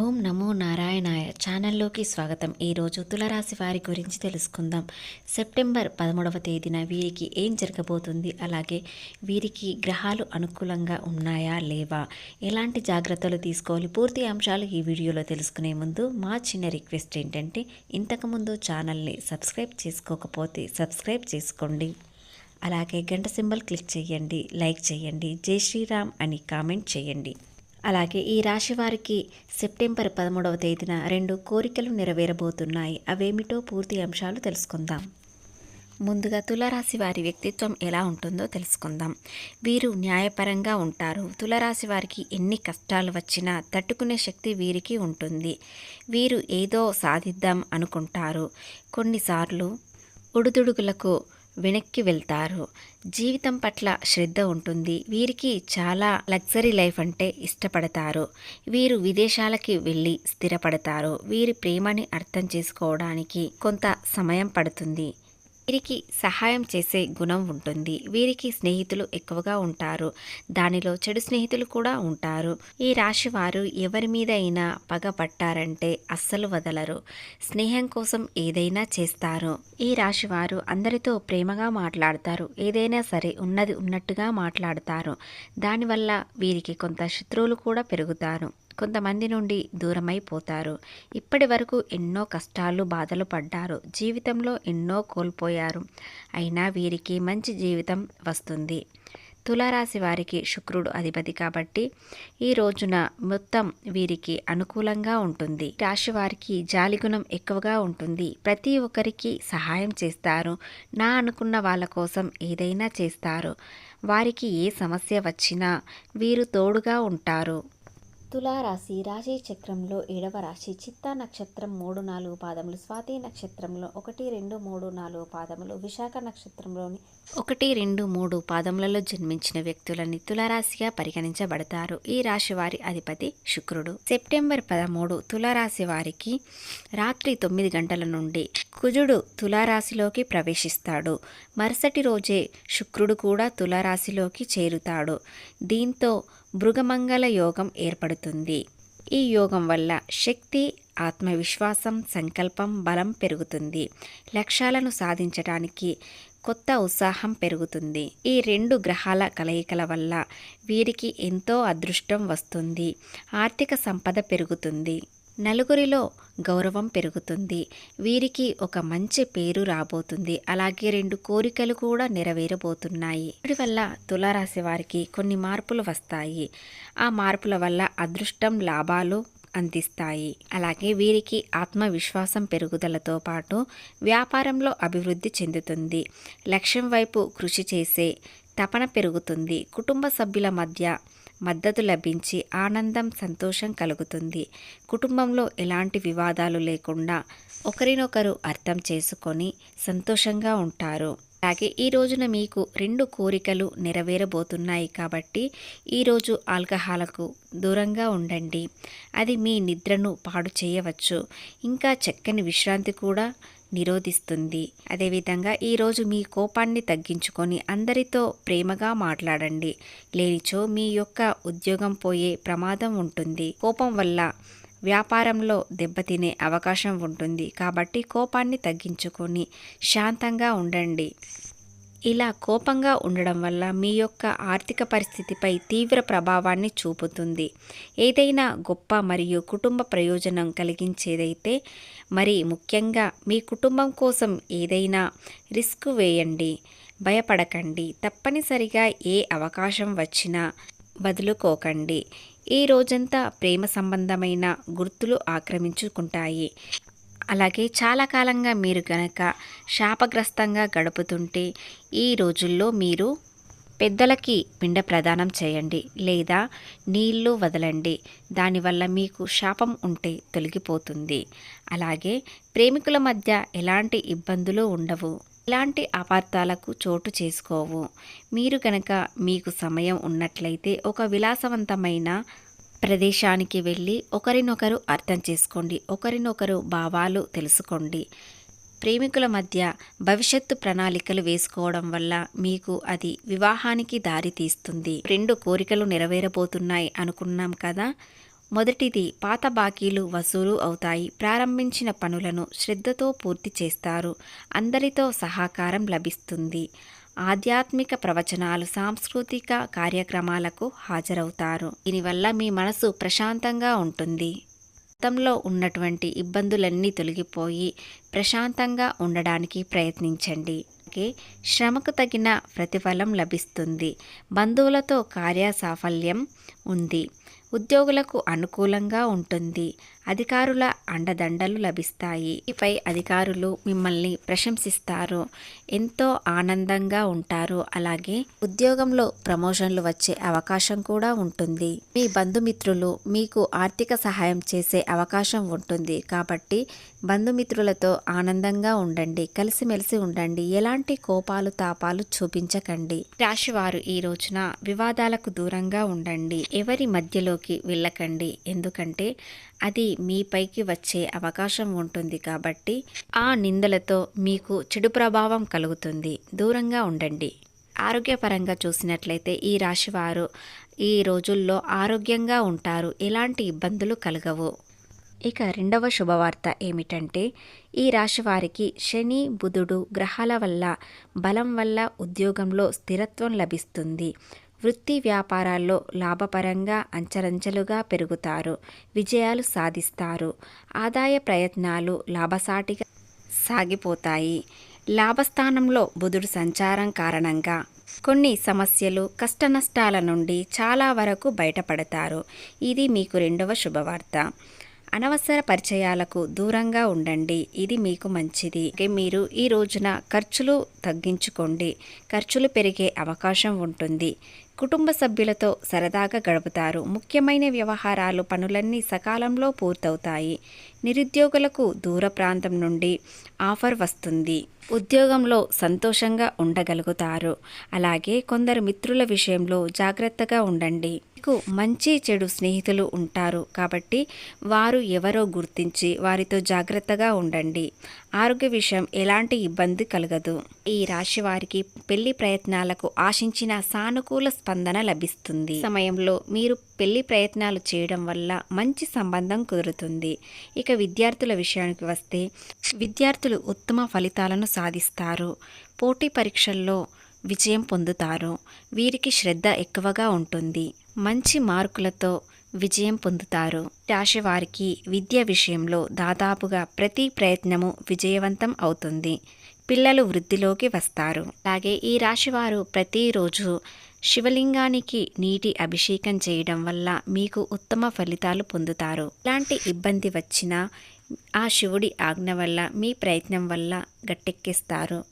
ఓం నమో నారాయణాయ ఛానల్లోకి స్వాగతం. ఈరోజు తులరాశి వారి గురించి తెలుసుకుందాం. సెప్టెంబర్ పదమూడవ తేదీన వీరికి ఏం జరగబోతుంది? అలాగే వీరికి గ్రహాలు అనుకూలంగా ఉన్నాయా? లేవా? ఎలాంటి జాగ్రత్తలు తీసుకోవాలి? పూర్తి అంశాలు ఈ వీడియోలో తెలుసుకునే ముందు మా చిన్న రిక్వెస్ట్ ఏంటంటే ఇంతకుముందు ఛానల్ని సబ్స్క్రైబ్ చేసుకోకపోతే సబ్స్క్రైబ్ చేసుకోండి. అలాగే గంట సింబల్ క్లిక్ చేయండి లైక్ చేయండి జై శ్రీరామ్ అని కామెంట్ చేయండి. అలాగే ఈ రాశి వారికి సెప్టెంబర్ పదమూడవ తేదీన రెండు కోరికలు నెరవేరబోతున్నాయి. అవేమిటో పూర్తి అంశాలు తెలుసుకుందాం. ముందుగా తులారాశి వారి వ్యక్తిత్వం ఎలా ఉంటుందో తెలుసుకుందాం. వీరు న్యాయపరంగా ఉంటారు. తులారాశి వారికి ఎన్ని కష్టాలు వచ్చినా తట్టుకునే శక్తి వీరికి ఉంటుంది. వీరు ఏదో సాధిద్దాం అనుకుంటారు. కొన్నిసార్లు ఉడుదుడుగులకు వెనక్కి వెళ్తారు. జీవితం పట్ల శ్రద్ధ ఉంటుంది. వీరికి చాలా లగ్జరీ లైఫ్ అంటే ఇష్టపడతారు. వీరు విదేశాలకి వెళ్ళి స్థిరపడతారు. వీరి ప్రేమని అర్థం చేసుకోవడానికి కొంత సమయం పడుతుంది. వీరికి సహాయం చేసే గుణం ఉంటుంది. వీరికి స్నేహితులు ఎక్కువగా ఉంటారు. దానిలో చెడు స్నేహితులు కూడా ఉంటారు. ఈ రాశి వారు ఎవరి మీద అయినా పగ పట్టారంటే అస్సలు వదలరు. స్నేహం కోసం ఏదైనా చేస్తారు. ఈ రాశి వారు అందరితో ప్రేమగా మాట్లాడతారు. ఏదైనా సరే ఉన్నది ఉన్నట్టుగా మాట్లాడతారు. దానివల్ల వీరికి కొంత శత్రువులు కూడా పెరుగుతారు. కొంతమంది నుండి దూరమైపోతారు. ఇప్పటి వరకు ఎన్నో కష్టాలు బాధలు పడ్డారు. జీవితంలో ఎన్నో కోల్పోయారు. అయినా వీరికి మంచి జీవితం వస్తుంది. తులారాశి వారికి శుక్రుడు అధిపతి కాబట్టి ఈ రోజున మొత్తం వీరికి అనుకూలంగా ఉంటుంది. రాశి వారికి జాలిగుణం ఎక్కువగా ఉంటుంది. ప్రతి ఒక్కరికి సహాయం చేస్తారు. నా అనుకున్న వాళ్ళ కోసం ఏదైనా చేస్తారు. వారికి ఏ సమస్య వచ్చినా వీరు తోడుగా ఉంటారు. తులారాశి రాశి చక్రంలో ఏడవ రాశి చిత్తా నక్షత్రం మూడు నాలుగు పాదములు స్వాతి నక్షత్రంలో ఒకటి రెండు మూడు నాలుగు పాదములు విశాఖ నక్షత్రంలోని ఒకటి రెండు మూడు పాదములలో జన్మించిన వ్యక్తులని తులారాశిగా పరిగణించబడతారు. ఈ రాశి వారి అధిపతి శుక్రుడు. సెప్టెంబర్ పదమూడు తులారాశి వారికి రాత్రి తొమ్మిది గంటల నుండి కుజుడు తులారాశిలోకి ప్రవేశిస్తాడు. మరుసటి రోజే శుక్రుడు కూడా తులారాశిలోకి చేరుతాడు. దీంతో భృగమంగళ యోగం ఏర్పడుతుంది. ఈ యోగం వల్ల శక్తి ఆత్మవిశ్వాసం సంకల్పం బలం పెరుగుతుంది. లక్ష్యాలను సాధించడానికి కొత్త ఉత్సాహం పెరుగుతుంది. ఈ రెండు గ్రహాల కలయికల వల్ల వీరికి ఎంతో అదృష్టం వస్తుంది. ఆర్థిక సంపద పెరుగుతుంది. నలుగురిలో గౌరవం పెరుగుతుంది. వీరికి ఒక మంచి పేరు రాబోతుంది. అలాగే రెండు కోరికలు కూడా నెరవేరబోతున్నాయి. వీటి వల్ల తులారాశి వారికి కొన్ని మార్పులు వస్తాయి. ఆ మార్పుల వల్ల అదృష్టం లాభాలు అందిస్తాయి. అలాగే వీరికి ఆత్మవిశ్వాసం పెరుగుదలతో పాటు వ్యాపారంలో అభివృద్ధి చెందుతుంది. లక్ష్యం వైపు కృషి చేసే తపన పెరుగుతుంది. కుటుంబ సభ్యుల మధ్య మద్దతు లభించి ఆనందం సంతోషం కలుగుతుంది. కుటుంబంలో ఎలాంటి వివాదాలు లేకుండా ఒకరినొకరు అర్థం చేసుకొని సంతోషంగా ఉంటారు. అలాగే ఈ రోజున మీకు రెండు కోరికలు నెరవేరబోతున్నాయి కాబట్టి ఈరోజు ఆల్కహాలకు దూరంగా ఉండండి. అది మీ నిద్రను పాడు చేయవచ్చు. ఇంకా చక్కని విశ్రాంతి కూడా నిరోధిస్తుంది. అదేవిధంగా ఈరోజు మీ కోపాన్ని తగ్గించుకొని అందరితో ప్రేమగా మాట్లాడండి. లేనిచో మీ యొక్క ఉద్యోగం పోయే ప్రమాదం ఉంటుంది. కోపం వల్ల వ్యాపారంలో దెబ్బతినే అవకాశం ఉంటుంది. కాబట్టి కోపాన్ని తగ్గించుకొని శాంతంగా ఉండండి. ఇలా కోపంగా ఉండడం వల్ల మీ యొక్క ఆర్థిక పరిస్థితిపై తీవ్ర ప్రభావాన్ని చూపుతుంది. ఏదైనా గొప్ప మరియు కుటుంబ ప్రయోజనం కలిగించేదైతే మరి ముఖ్యంగా మీ కుటుంబం కోసం ఏదైనా రిస్క్ వేయండి. భయపడకండి. తప్పనిసరిగా ఏ అవకాశం వచ్చినా వదులుకోకండి ఈ రోజంతా ప్రేమ సంబంధమైన గుర్తులు ఆక్రమించుకుంటాయి. అలాగే చాలా కాలంగా మీరు గనక శాపగ్రస్తంగా గడుపుతుంటే ఈ రోజుల్లో మీరు పెద్దలకి పిండ ప్రదానం చేయండి లేదా నీళ్ళు వదలండి. దానివల్ల మీకు శాపం ఉంటే తొలగిపోతుంది. అలాగే ప్రేమికుల మధ్య ఎలాంటి ఇబ్బందులు ఉండవు. ఇలాంటి అపార్థాలకు చోటు చేసుకోవు. మీరు కనుక మీకు సమయం ఉన్నట్లయితే ఒక విలాసవంతమైన ప్రదేశానికి వెళ్ళి ఒకరినొకరు అర్థం చేసుకోండి. ఒకరినొకరు భావాలు తెలుసుకోండి. ప్రేమికుల మధ్య భవిష్యత్తు ప్రణాళికలు వేసుకోవడం వల్ల మీకు అది వివాహానికి దారి తీస్తుంది రెండు కోరికలు నెరవేరబోతున్నాయి అనుకున్నాం కదా? మొదటిది పాత బాకీలు వసూలు అవుతాయి. ప్రారంభించిన పనులను శ్రద్ధతో పూర్తి చేస్తారు. అందరితో సహకారం లభిస్తుంది. ఆధ్యాత్మిక ప్రవచనాలు సాంస్కృతిక కార్యక్రమాలకు హాజరవుతారు. దీనివల్ల మీ మనసు ప్రశాంతంగా ఉంటుంది. గతంలో ఉన్నటువంటి ఇబ్బందులన్నీ తొలగిపోయి ప్రశాంతంగా ఉండడానికి ప్రయత్నించండి. శ్రమకు తగిన ప్రతిఫలం లభిస్తుంది. బంధువులతో కార్య సాఫల్యం ఉంది. ఉద్యోగులకు అనుకూలంగా ఉంటుంది. అధికారుల అండదండలు లభిస్తాయి. పై అధికారులు మిమ్మల్ని ప్రశంసిస్తారు. ఎంతో ఆనందంగా ఉంటారు. అలాగే ఉద్యోగంలో ప్రమోషన్లు వచ్చే అవకాశం కూడా ఉంటుంది. మీ బంధుమిత్రులు మీకు ఆర్థిక సహాయం చేసే అవకాశం ఉంటుంది. కాబట్టి బంధుమిత్రులతో ఆనందంగా ఉండండి. కలిసిమెలిసి ఉండండి. ఎలాంటి కోపాలు తాపాలు చూపించకండి. రాశివారు ఈ రోజున వివాదాలకు దూరంగా ఉండండి. ఎవరి మధ్యలోకి వెళ్ళకండి. ఎందుకంటే అది మీపైకి వచ్చే అవకాశం ఉంటుంది కాబట్టి ఆ నిందలతో మీకు చెడు ప్రభావం కలుగుతుంది. దూరంగా ఉండండి. ఆరోగ్యపరంగా చూసినట్లయితే ఈ రాశివారు ఈ రోజుల్లో ఆరోగ్యంగా ఉంటారు. ఎలాంటి ఇబ్బందులు కలగవు. ఇక రెండవ శుభవార్త ఏమిటంటే ఈ రాశి వారికి శని బుధుడు గ్రహాల వల్ల బలం వల్ల ఉద్యోగంలో స్థిరత్వం లభిస్తుంది. వృత్తి వ్యాపారాల్లో లాభపరంగా అంచరంచలుగా పెరుగుతారు విజయాలు సాధిస్తారు ఆదాయ ప్రయత్నాలు లాభసాటిగా సాగిపోతాయి. లాభస్థానంలో బుధుడు సంచారం కారణంగా కొన్ని సమస్యలు కష్టనష్టాల నుండి చాలా వరకు బయటపడతారు. ఇది మీకు రెండవ శుభవార్త. అనవసర పరిచయాలకు దూరంగా ఉండండి. ఇది మీకు మంచిది. మీరు ఈ రోజున ఖర్చులు తగ్గించుకోండి. ఖర్చులు పెరిగే అవకాశం ఉంటుంది. కుటుంబ సభ్యులతో సరదాగా గడుపుతారు. ముఖ్యమైన వ్యవహారాలు పనులన్నీ సకాలంలో పూర్తవుతాయి. నిరుద్యోగులకు దూర ప్రాంతం నుండి ఆఫర్ వస్తుంది. ఉద్యోగంలో సంతోషంగా ఉండగలుగుతారు. అలాగే కొందరు మిత్రుల విషయంలో జాగ్రత్తగా ఉండండి. మీకు మంచి చెడు స్నేహితులు ఉంటారు. కాబట్టి వారు ఎవరో గుర్తించి వారితో జాగ్రత్తగా ఉండండి. ఆరోగ్య విషయం ఎలాంటి ఇబ్బంది కలగదు. ఈ రాశి వారికి పెళ్ళి ప్రయత్నాలకు ఆశించిన సానుకూల స్పందన లభిస్తుంది. సమయంలో మీరు పెళ్ళి ప్రయత్నాలు చేయడం వల్ల మంచి సంబంధం కుదురుతుంది. ఇక విద్యార్థుల విషయానికి వస్తే విద్యార్థులు ఉత్తమ ఫలితాలను సాధిస్తారు. పోటీ పరీక్షల్లో విజయం పొందుతారు. వీరికి శ్రద్ధ ఎక్కువగా ఉంటుంది. మంచి మార్కులతో విజయం పొందుతారు. రాశి వారికి విద్య విషయంలో దాదాపుగా ప్రతి ప్రయత్నము విజయవంతం అవుతుంది. పిల్లలు వృద్ధిలోకి వస్తారు. అలాగే ఈ రాశివారు ప్రతిరోజు శివలింగానికి నీటి అభిషేకం చేయడం వల్ల మీకు ఉత్తమ ఫలితాలు పొందుతారు. ఎలాంటి ఇబ్బంది వచ్చినా ఆ శివుడి ఆజ్ఞ వల్ల మీ ప్రయత్నం వల్ల గట్టెక్కిస్తారు.